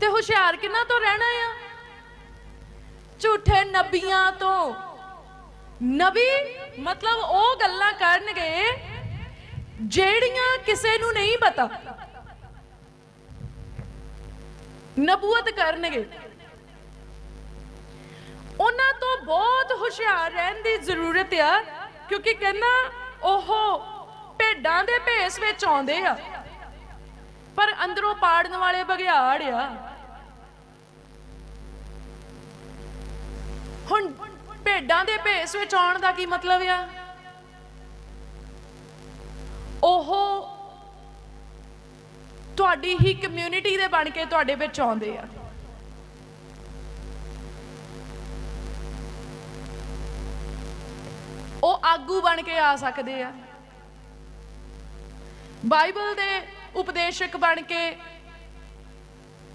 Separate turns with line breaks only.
ਤੇ ਹੁਸ਼ਿਆਰ ਕਿੰਨਾ ਤੋਂ ਰਹਿਣਾ ਆ? ਝੂਠੇ ਨਬੀਆਂ ਤੋਂ। ਨਬੀ ਮਤਲਬ ਉਹ ਗੱਲਾਂ ਕਰਨਗੇ ਜਿਹੜੀਆਂ ਕਿਸੇ ਨੂੰ ਨਹੀਂ ਪਤਾ। ਨਬੂਤ ਕਰਨਗੇ। ਉਹਨਾਂ ਤੋਂ ਬਹੁਤ ਹੁਸ਼ਿਆਰ ਰਹਿਣ ਦੀ ਜ਼ਰੂਰਤ ਆ, ਕਿਉਂਕਿ ਕਹਿੰਦਾ ਉਹ ਭੇਡਾਂ ਦੇ ਭੇਸ ਵਿੱਚ ਆਉਂਦੇ ਆ। ਪਰ ਅੰਦਰੋਂ ਪਾੜਨ ਵਾਲੇ ਬਗਿਆੜ ਆ। ਹੁਣ ਭੇਡਾਂ ਦੇ ਭੇਸ ਵਿੱਚ ਆਉਣ ਦਾ ਕੀ ਮਤਲਬ ਆ? ਉਹ ਤੁਹਾਡੀ ਹੀ ਕਮਿਊਨਿਟੀ ਦੇ ਬਣ ਕੇ ਤੁਹਾਡੇ ਵਿੱਚ ਆਉਂਦੇ ਆ। ਉਹ ਆਗੂ ਬਣ ਕੇ ਆ ਸਕਦੇ ਆ। ਬਾਈਬਲ ਦੇ ਉਪਦੇਸ਼ਕ ਬਣ ਕੇ